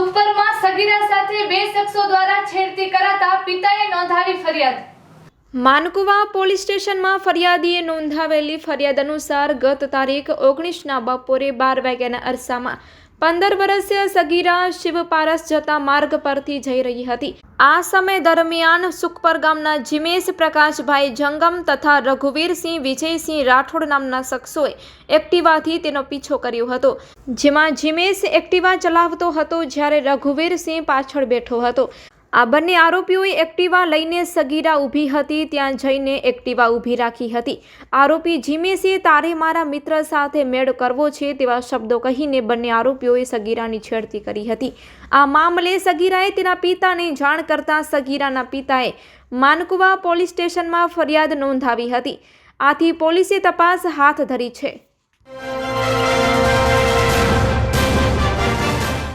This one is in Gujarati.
સુખપરમાં સગીરા સાથે બે શખ્સો દ્વારા છેડતી કરાતા પિતાએ નોંધાવી ફરિયાદ. માનકુવા પોલીસ સ્ટેશનમાં ફરિયાદીએ નોંધાવેલી ફરિયાદ અનુસાર ગત તારીખ ઓગણીસના બપોરે બાર વાગ્યાના અરસામાં પંદર વર્ષીય સગીરા શિવપારસ જતા માર્ગ પરથી જઈ રહી હતી. આ સમય દરમિયાન સુખપર ગામના જીમેશ પ્રકાશભાઈ જંગમ તથા રઘુવીરસિંહ વિજયસિંહ રાઠોડ નામના શખ્સોએ એક્ટિવાથી તેનો પીછો કર્યો હતો. જેમાં જીમેશ એક્ટિવા ચલાવતો હતો જ્યારે રઘુવીરસિંહ પાછળ બેઠો હતો. આ બંને આરોપીઓએ એક્ટિવા લઈને સગીરા ઊભી હતી, ત્યાં જઈને એક્ટિવા ઊભી રાખી હતી. આરોપી જીમેશે તારે મારા મિત્ર સાથે મેળ કરવો છે તેવા શબ્દો કહીને બંને આરોપીઓએ સગીરાની છેડતી કરી હતી. આ મામલે સગીરાએ તેના પિતાને જાણ કરતાં સગીરાના પિતાએ માનકુવા પોલીસ સ્ટેશનમાં ફરિયાદ નોંધાવી હતી. આથી પોલીસે તપાસ હાથ ધરી છે.